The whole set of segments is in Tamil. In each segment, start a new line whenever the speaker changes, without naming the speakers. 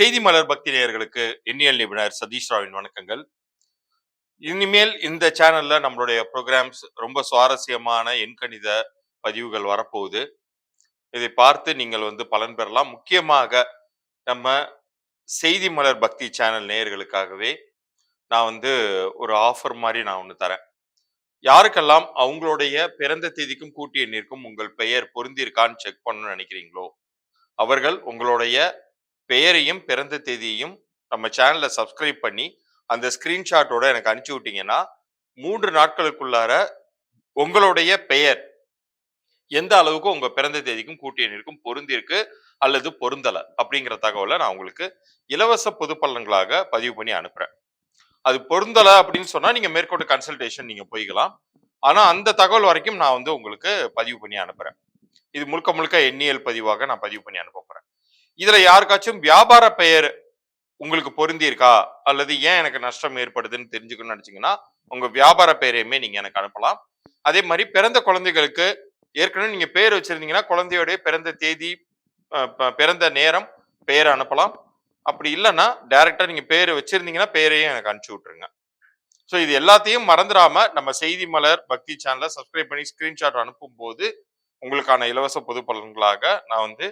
செய்தி மலர் பக்தி நேயர்களுக்கு எண்ணியல் நிபுணர் சதீஷ் ராவின் வணக்கங்கள். இனிமேல் இந்த சேனல்ல நம்மளுடைய ப்ரோக்ராம்ஸ் ரொம்ப சுவாரஸ்யமான எண்கணித பதிவுகள் வரப்போகுது. இதை பார்த்து நீங்கள் வந்து பலன் பெறலாம். முக்கியமாக நம்ம செய்தி மலர் பக்தி சேனல் நேயர்களுக்காகவே நான் வந்து ஒரு ஆஃபர் மாதிரி நான் ஒன்று தரேன். யாருக்கெல்லாம் அவங்களுடைய பிறந்த தேதிக்கும் கூட்டி எண்ணிற்கும் உங்கள் பெயர் பொருந்திருக்கான்னு செக் பண்ணணும்னு நினைக்கிறீங்களோ அவர்கள் உங்களுடைய பெயரையும் பிறந்த தேதியையும் நம்ம சேனலை சப்ஸ்கிரைப் பண்ணி அந்த ஸ்க்ரீன்ஷாட்டோட எனக்கு அனுப்பிச்சி விட்டீங்கன்னா மூன்று நாட்களுக்குள்ளார உங்களுடைய பெயர் எந்த அளவுக்கு உங்க பிறந்த தேதிக்கும் கூட்டி எண்ணிற்கும் பொருந்திருக்கு அல்லது பொருந்தலை அப்படிங்கிற தகவலை நான் உங்களுக்கு இலவச பொது பலன்களாக பதிவு பண்ணி அனுப்புறேன். அது பொருந்தலை அப்படின்னு சொன்னா நீங்க மேற்கொண்டு கன்சல்டேஷன் நீங்க போய்க்கலாம். ஆனா அந்த தகவல் வரைக்கும் நான் வந்து உங்களுக்கு பதிவு பண்ணி அனுப்புறேன். இது முழுக்க முழுக்க எண்ணியல் பதிவாக நான் பதிவு பண்ணி அனுப்ப போறேன். இதுல யாருக்காச்சும் வியாபார பெயர் உங்களுக்கு பொருந்தியிருக்கா? அல்லது ஏன் எனக்கு நஷ்டம் ஏற்படுதுன்னு தெரிஞ்சுக்கணும்னு நினைச்சீங்கன்னா உங்க வியாபார பெயரையுமே நீங்க எனக்கு அனுப்பலாம். அதே மாதிரி பிறந்த குழந்தைகளுக்கு ஏற்கனவே நீங்க பேர் வச்சிருந்தீங்கன்னா குழந்தையோடைய பிறந்த தேதி பிறந்த நேரம் பெயரை அனுப்பலாம். அப்படி இல்லைன்னா டைரக்டா நீங்க பேர் வச்சிருந்தீங்கன்னா பேரையும் எனக்கு அனுப்பிச்சு விட்டுருங்க. ஸோ இது எல்லாத்தையும் மறந்துடாம நம்ம செய்தி மலர் பக்தி சேனலை சப்ஸ்கிரைப் பண்ணி ஸ்கிரீன்ஷாட் அனுப்பும் போது உங்களுக்கான இலவச பொது பலன்களாக நான் வந்து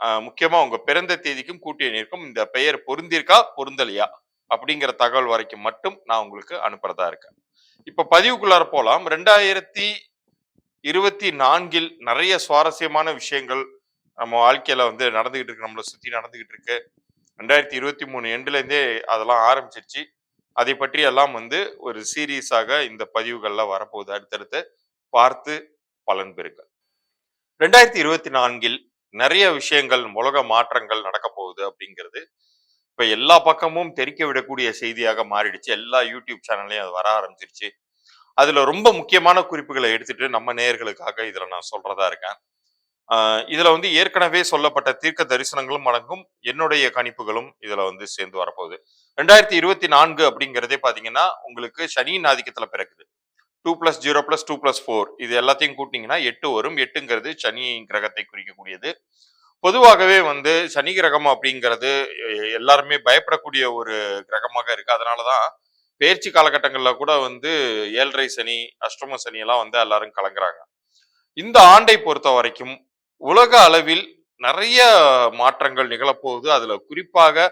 முக்கியமா உங்க பிறந்த தேதிக்கும் கூட்டி எண்ணிற்கும் இந்த பெயர் பொருந்திருக்கா பொருந்தலையா? அப்படிங்கிற தகவல் வரைக்கும் மட்டும் நான் உங்களுக்கு அனுப்புறதா இருக்கேன். இப்ப பதிவுக்குள்ளார போலாம். ரெண்டாயிரத்தி இருபத்தி நான்கில் நிறைய சுவாரஸ்யமான விஷயங்கள் நம்ம வாழ்க்கையில வந்து நடந்துகிட்டு இருக்கு நம்மளை சுத்தி நடந்துகிட்டு இருக்கு. ரெண்டாயிரத்தி இருபத்தி மூணு எண்டுல இருந்தே அதெல்லாம் ஆரம்பிச்சிருச்சு. அதை பற்றி எல்லாம் வந்து ஒரு சீரியஸாக இந்த பதிவுகள்ல வரப்போகுது. அடுத்தடுத்து பார்த்து பலன் பெறுங்க ரெண்டாயிரத்தி இருபத்தி நான்கில் நிறைய விஷயங்கள் உலக மாற்றங்கள் நடக்க போகுது அப்படிங்கிறது இப்ப எல்லா பக்கமும் தெரிக்க விடக்கூடிய செய்தியாக மாறிடுச்சு. எல்லா யூடியூப் சேனல்லையும் அது வர ஆரம்பிச்சிருச்சு. அதுல ரொம்ப முக்கியமான குறிப்புகளை எடுத்துட்டு நம்ம நேயர்களுக்காக இதுல நான் சொல்றதா இருக்கேன். ஆஹ் இதுல வந்து ஏற்கனவே சொல்லப்பட்ட தீர்க்க தரிசனங்களும் அடங்கும். என்னுடைய கணிப்புகளும் இதுல வந்து சேர்ந்து வரப்போகுது. ரெண்டாயிரத்தி இருபத்தி நான்கு அப்படிங்கிறதே பாத்தீங்கன்னா உங்களுக்கு சனியின் ஆதிக்கத்துல பிறக்குது. Two plus zero plus two plus four இது எல்லாத்தையும் கூட்டிங்கன்னா எட்டு வரும். எட்டுங்கிறது சனி கிரகத்தை குறிக்கக்கூடியது. பொதுவாகவே வந்து சனி கிரகம் அப்படிங்கிறது எல்லாருமே பயப்படக்கூடிய ஒரு கிரகமாக இருக்கு. அதனாலதான் பேர்ச்சி காலகட்டங்களில் கூட வந்து ஏழரை சனி அஷ்டம சனி எல்லாம் வந்து எல்லாரும் கலங்குறாங்க. இந்த ஆண்டை பொறுத்த வரைக்கும் உலக அளவில் நிறைய மாற்றங்கள் நிகழப்போகுது. அதில் குறிப்பாக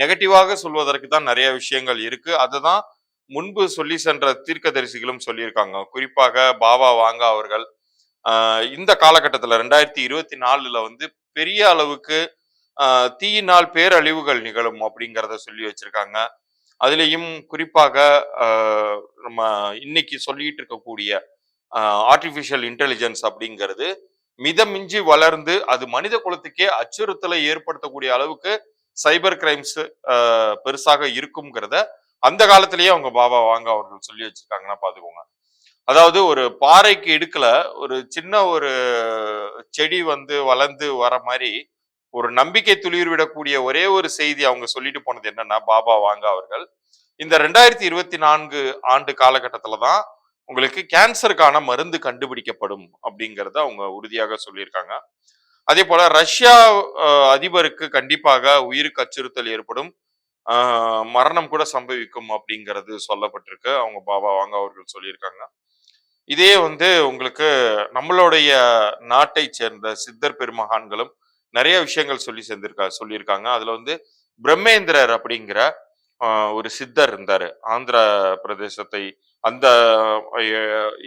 நெகட்டிவாக சொல்வதற்கு தான் நிறைய விஷயங்கள் இருக்கு. அதுதான் முன்பு சொல்லி சென்ற தீர்க்கதரிசிகளும் சொல்லியிருக்காங்க. குறிப்பாக பாபா வாங்கா அவர்கள் ஆஹ் இந்த காலகட்டத்துல ரெண்டாயிரத்தி இருபத்தி நாலுல வந்து பெரிய அளவுக்கு தீயினால் பேரழிவுகள் நிகழும் அப்படிங்கிறத சொல்லி வச்சிருக்காங்க. அதுலேயும் குறிப்பாக ஆஹ் நம்ம இன்னைக்கு சொல்லிட்டு இருக்கக்கூடிய ஆர்டிஃபிஷியல் இன்டெலிஜென்ஸ் அப்படிங்கிறது மிதமிஞ்சி வளர்ந்து அது மனித குலத்துக்கே அச்சுறுத்தலை ஏற்படுத்தக்கூடிய அளவுக்கு சைபர் கிரைம்ஸ் பெருசாக இருக்குங்கிறத அந்த காலத்திலேயே அவங்க பாபா வாங்க அவர்கள் சொல்லி வச்சிருக்காங்கன்னா பாத்துக்கோங்க. அதாவது ஒரு பாறைக்கு இடுக்கல ஒரு சின்ன ஒரு செடி வந்து வளர்ந்து வர மாதிரி ஒரு நம்பிக்கை துளிர் விடக்கூடிய ஒரே ஒரு செய்தி அவங்க சொல்லிட்டு போனது என்னன்னா பாபா வாங்க அவர்கள். இந்த ரெண்டாயிரத்தி இருபத்தி நான்கு ஆண்டு காலகட்டத்துல தான் உங்களுக்கு கேன்சருக்கான மருந்து கண்டுபிடிக்கப்படும் அப்படிங்கிறத அவங்க உறுதியாக சொல்லியிருக்காங்க. அதே போல ரஷ்யா அஹ், அதிபருக்கு கண்டிப்பாக உயிருக்கு அச்சுறுத்தல் ஏற்படும். மரணம் கூட சம்பவிக்கும் அப்படிங்கிறது சொல்லப்பட்டிருக்கு. அவங்க பாபா வாங்க அவர்கள் சொல்லியிருக்காங்க. இதே வந்து உங்களுக்கு நம்மளுடைய நாட்டை சேர்ந்த சித்தர் பெருமகான்களும் நிறைய விஷயங்கள் சொல்லி சேர்ந்திருக்கா சொல்லியிருக்காங்க. அதுல வந்து பிரம்மேந்திரர் அப்படிங்கிற ஆஹ், ஒரு சித்தர் இருந்தாரு. ஆந்திர பிரதேசத்தை அந்த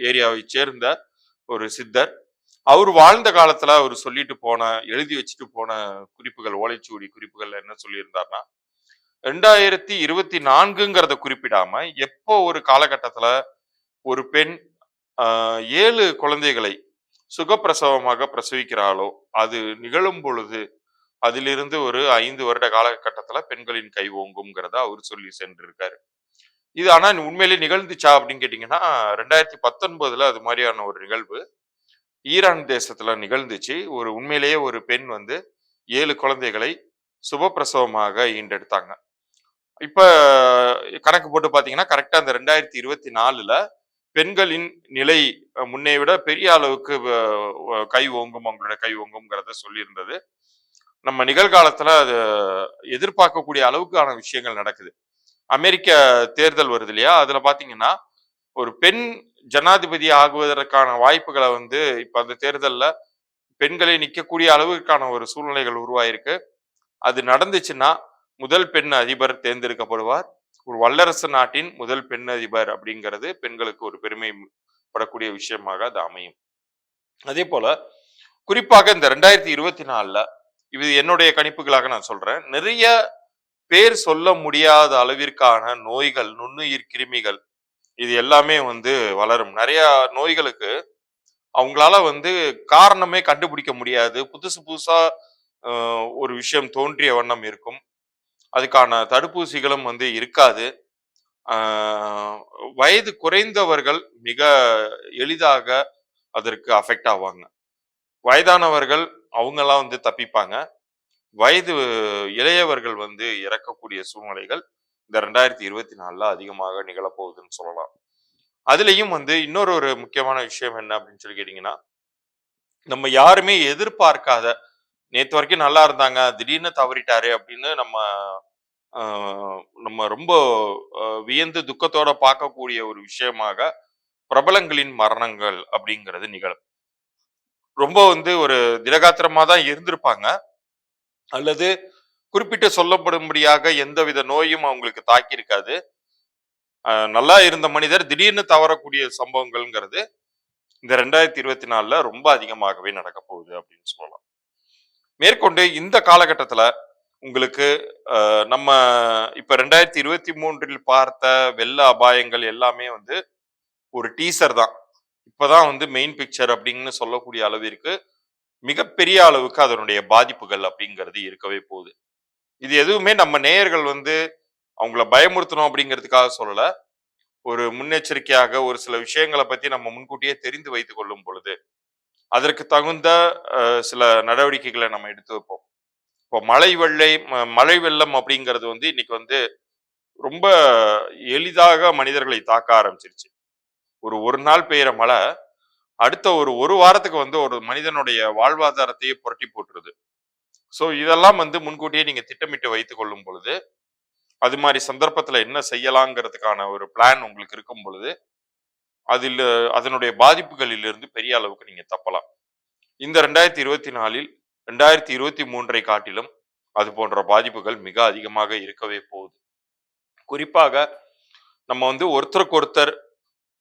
ஏரியாவை சேர்ந்த ஒரு சித்தர். அவர் வாழ்ந்த காலத்துல அவர் சொல்லிட்டு போன எழுதி வச்சுட்டு போன குறிப்புகள் ஓலைச்சுவடி குறிப்புகள் என்ன சொல்லியிருந்தாருன்னா ரெண்டாயிரத்தி இருபத்தி நான்குங்கிறத குறிப்பிடாம எப்போ ஒரு காலகட்டத்துல ஒரு பெண் ஏழு குழந்தைகளை சுகப்பிரசவமாக பிரசவிக்கிறாளோ அது நிகழும் பொழுது அதிலிருந்து ஒரு ஐந்து வருட காலகட்டத்துல பெண்களின் கை ஓங்கும்ங்கிறத அவர் சொல்லி சென்றிருக்காரு. இது ஆனா உண்மையிலேயே நிகழ்ந்துச்சா அப்படின்னு கேட்டீங்கன்னா ரெண்டாயிரத்தி பத்தொன்பதுல அது மாதிரியான ஒரு நிகழ்வு ஈரான் தேசத்துல நிகழ்ந்துச்சு. ஒரு உண்மையிலேயே ஒரு பெண் வந்து ஏழு குழந்தைகளை சுபப்பிரசவமாக ஈண்டெடுத்தாங்க. இப்போ கணக்கு போட்டு பார்த்தீங்கன்னா கரெக்டாக அந்த ரெண்டாயிரத்தி இருபத்தி நாலில் பெண்களின் நிலை முன்னே விட பெரிய அளவுக்கு கை ஓங்கும் அவங்களோட கை ஓங்கும்ங்கிறத சொல்லியிருந்தது. நம்ம நிகழ்காலத்தில் அது எதிர்பார்க்கக்கூடிய அளவுக்கான விஷயங்கள் நடக்குது. அமெரிக்க தேர்தல் வருது இல்லையா? அதில் பார்த்தீங்கன்னா ஒரு பெண் ஜனாதிபதி ஆகுவதற்கான வாய்ப்புகளை வந்து இப்போ அந்த தேர்தலில் பெண்களை நிற்கக்கூடிய அளவுக்கான ஒரு சூழ்நிலைகள் உருவாயிருக்கு. அது நடந்துச்சுன்னா முதல் பெண் அதிபர் தேர்ந்தெடுக்கப்படுவார். ஒரு வல்லரசு நாட்டின் முதல் பெண் அதிபர் அப்படிங்கிறது பெண்களுக்கு ஒரு பெருமை படக்கூடிய விஷயமாக அது அமையும். அதே போல குறிப்பாக இந்த ரெண்டாயிரத்தி இருபத்தி நாலுல இது என்னுடைய கணிப்புகளாக நான் சொல்றேன். நிறைய பேர் சொல்ல முடியாத அளவிற்கான நோய்கள் நுண்ணுயிர் கிருமிகள் இது எல்லாமே வந்து வளரும். நிறைய நோய்களுக்கு அவங்களால வந்து காரணமே கண்டுபிடிக்க முடியாது. புதுசு புதுசா ஆஹ், ஒரு விஷயம் தோன்றிய வண்ணம் இருக்கும். அதுக்கான தடுப்பூசிகளும் வந்து இருக்காது. வயது குறைந்தவர்கள் மிக எளிதாக அதற்கு அஃபெக்ட் ஆவாங்க. வயதானவர்கள் அவங்கெல்லாம் வந்து தப்பிப்பாங்க. வயது இளையவர்கள் வந்து இறக்கக்கூடிய சூழ்நிலைகள் இந்த ரெண்டாயிரத்தி இருபத்தி நாலில் அதிகமாக நிகழப்போகுதுன்னு சொல்லலாம். அதுலேயும் வந்து இன்னொரு ஒரு முக்கியமான விஷயம் என்ன அப்படின்னு சொல்லி கேட்டிங்கன்னா நம்ம யாருமே எதிர்பார்க்காத நேற்று வரைக்கும் நல்லா இருந்தாங்க. திடீர்னு தவறிட்டாரு அப்படின்னு நம்ம நம்ம ரொம்ப வியந்து துக்கத்தோட பார்க்கக்கூடிய ஒரு விஷயமாக பிரபலங்களின் மரணங்கள் அப்படிங்கிறது நிகழும். ரொம்ப வந்து ஒரு திடகாத்திரமா தான் இருந்திருப்பாங்க. அல்லது குறிப்பிட்டு சொல்லப்படும்படியாக எந்தவித நோயும் அவங்களுக்கு தாக்கி இருக்காது நல்லா இருந்த மனிதர் திடீர்னு தவறக்கூடிய சம்பவங்கள்ங்கிறது இந்த ரெண்டாயிரத்தி இருபத்தி நாலுல ரொம்ப அதிகமாகவே நடக்க போகுது அப்படின்னு சொல்லலாம். மேற்கொண்டு இந்த காலகட்டத்துல உங்களுக்கு நம்ம இப்போ ரெண்டாயிரத்தி இருபத்தி மூன்றில் பார்த்த வெள்ள அபாயங்கள் எல்லாமே வந்து ஒரு டீசர் தான். இப்போதான் வந்து மெயின் பிக்சர் அப்படின்னு சொல்லக்கூடிய அளவிற்கு மிகப்பெரிய அளவுக்கு அதனுடைய பாதிப்புகள் அப்படிங்கிறது இருக்கவே போகுது. இது எதுவுமே நம்ம நேயர்கள் வந்து அவங்கள பயமுறுத்தணும் அப்படிங்கிறதுக்காக சொல்லல. ஒரு முன்னெச்சரிக்கையாக ஒரு சில விஷயங்களை பத்தி நம்ம முன்கூட்டியே தெரிந்து வைத்து கொள்ளும் பொழுது அதற்கு தகுந்த சில நடவடிக்கைகளை நம்ம எடுத்து வைப்போம். இப்போ மழை வெள்ளை ம- மழை வெள்ளம் அப்படிங்கிறது வந்து இன்னைக்கு வந்து ரொம்ப எளிதாக மனிதர்களை தாக்க ஆரம்பிச்சிருச்சு. ஒரு ஒரு நாள் பெய்கிற மழை அடுத்த ஒரு ஒரு வாரத்துக்கு வந்து ஒரு மனிதனுடைய வாழ்வாதாரத்தையே புரட்டி போட்டுருது. ஸோ இதெல்லாம் வந்து முன்கூட்டியே நீங்கள் திட்டமிட்டு வைத்து கொள்ளும் பொழுது அது மாதிரி சந்தர்ப்பத்தில் என்ன செய்யலாங்கிறதுக்கான ஒரு பிளான் உங்களுக்கு இருக்கும் பொழுது அதில் அதனுடைய பாதிப்புகளிலிருந்து பெரிய அளவுக்கு நீங்க தப்பலாம். இந்த ரெண்டாயிரத்தி இருபத்தி நாலில் ரெண்டாயிரத்தி இருபத்தி மூன்றை காட்டிலும் அது போன்ற பாதிப்புகள் மிக அதிகமாக இருக்கவே போகுது. குறிப்பாக நம்ம வந்து ஒருத்தருக்கு ஒருத்தர்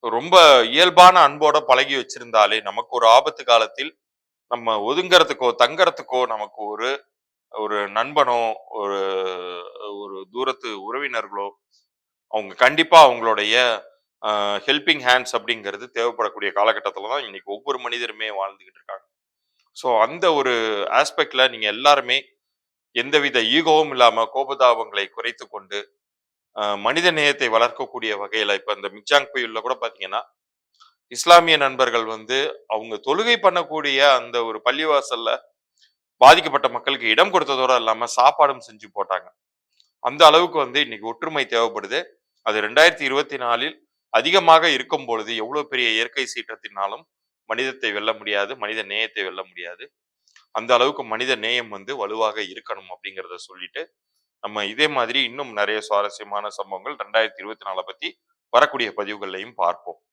ரொம்ப இயல்பான அன்போட பழகி வச்சிருந்தாலே நமக்கு ஒரு ஆபத்து காலத்தில் நம்ம ஒதுங்கறதுக்கோ தங்கறதுக்கோ நமக்கு ஒரு ஒரு நண்பனோ ஒரு ஒரு தூரத்து உறவினர்களோ அவங்க கண்டிப்பா அவங்களுடைய ஹெல்பிங் ஹேண்ட்ஸ் அப்படிங்கிறது தேவைப்படக்கூடிய காலகட்டத்தில் தான் இன்னைக்கு ஒவ்வொரு மனிதருமே வாழ்ந்துகிட்டு இருக்காங்க. ஸோ அந்த ஒரு ஆஸ்பெக்டில் நீங்கள் எல்லாருமே எந்தவித ஈகோவும் இல்லாமல் கோபதாபங்களை குறைத்து கொண்டு மனித நேயத்தை வளர்க்கக்கூடிய வகையில் இப்போ இந்த மிச்சாங் புயலில் கூட பார்த்தீங்கன்னா இஸ்லாமிய நண்பர்கள் வந்து அவங்க தொழுகை பண்ணக்கூடிய அந்த ஒரு பள்ளிவாசல்ல பாதிக்கப்பட்ட மக்களுக்கு இடம் கொடுத்ததோட இல்லாமல் சாப்பாடும் செஞ்சு போட்டாங்க. அந்த அளவுக்கு வந்து இன்னைக்கு ஒற்றுமை தேவைப்படுது. அது ரெண்டாயிரத்தி இருபத்தி நாலில் அதிகமாக இருக்கும் பொழுது எவ்வளவு பெரிய இயற்கை சீற்றத்தினாலும் மனிதத்தை வெல்ல முடியாது மனித நேயத்தை வெல்ல முடியாது. அந்த அளவுக்கு மனித நேயம் வந்து வலுவாக இருக்கணும் அப்படிங்கிறத சொல்லிட்டு நம்ம இதே மாதிரி இன்னும் நிறைய சுவாரஸ்யமான சம்பவங்கள் ரெண்டாயிரத்தி இருபத்தி நாலை பத்தி வரக்கூடிய பதிவுகள்லையும் பார்ப்போம்.